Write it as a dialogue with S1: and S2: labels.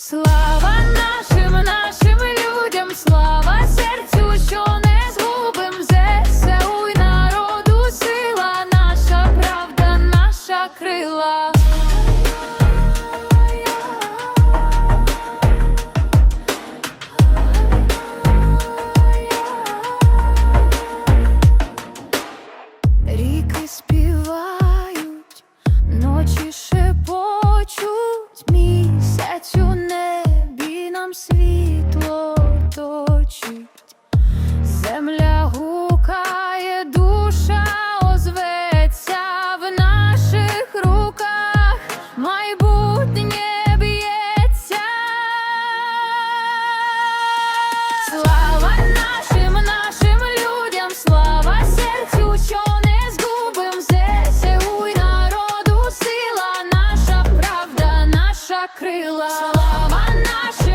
S1: Слава нашим, нашим людям, слава серцю, що не згубим ЗСУ й народу сила, наша правда, наша крила. Ріки співають, ночі шепочуть, місяць крила. Слава нашим,